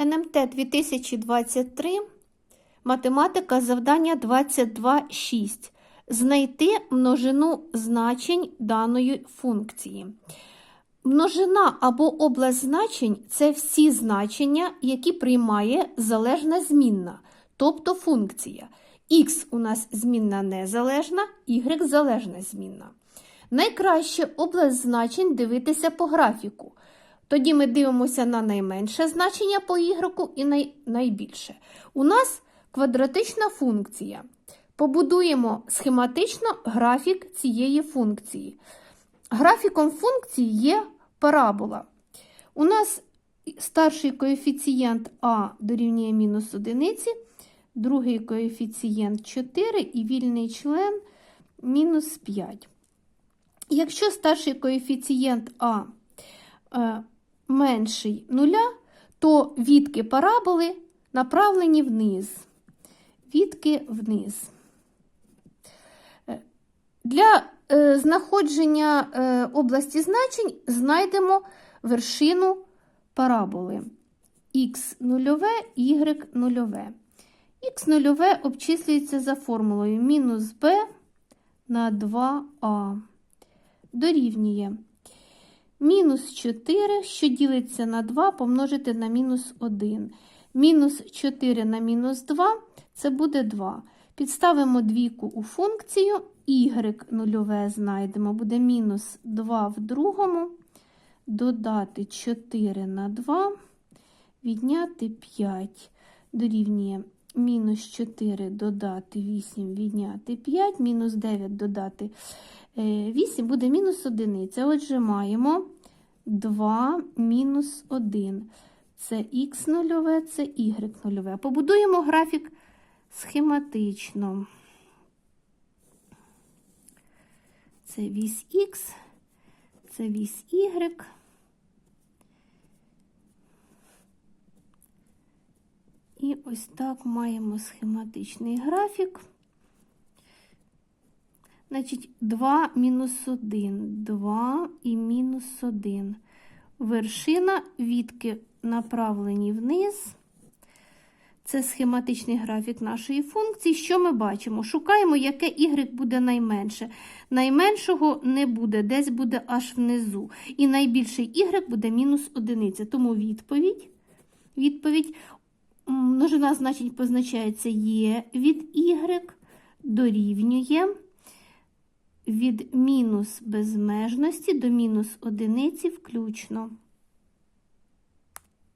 НМТ 2023, математика завдання 22.6. Знайти множину значень даної функції. Множина або область значень це всі значення, які приймає залежна змінна, тобто функція. Х у нас змінна незалежна, y залежна змінна. Найкраще область значень дивитися по графіку. Тоді ми дивимося на найменше значення по y і най... найбільше. У нас квадратична функція. Побудуємо схематично графік цієї функції. Графіком функції є парабола. У нас старший коефіцієнт А дорівнює мінус одиниці, другий коефіцієнт 4 і вільний член мінус 5. Якщо старший коефіцієнт А е, менший нуля, то відки параболи направлені вниз. Відки вниз. Е, Для е, знаходження е, області значень знайдемо вершину параболи х нульове, y нульове. Х нульове обчислюється за формулою мінус b на 2а. Дорівнює мінус 4, що ділиться на 2, помножити на мінус 1. Мінус 4 на мінус 2 це буде 2. Підставимо двійку у функцію, y нульове знайдемо, буде мінус 2 в другому, додати 4 на 2, відняти 5, дорівнює мінус 4 додати 8, відняти 5, мінус 9 додати 8, буде мінус 1. Отже, маємо 2 мінус 1. Це х нульове, це y нульове. Побудуємо графік схематично. Це вісь Х, це вісь Y. І ось так маємо схематичний графік. Значить, 2 мінус 1, 2 і мінус 1. Вершина відки направлені вниз. Це схематичний графік нашої функції. Що ми бачимо? Шукаємо, яке y буде найменше. Найменшого не буде, десь буде аж внизу. І найбільший y буде мінус одиниця. Тому відповідь. відповідь множина значень позначається є від y, дорівнює від мінус безмежності до мінус одиниці включно.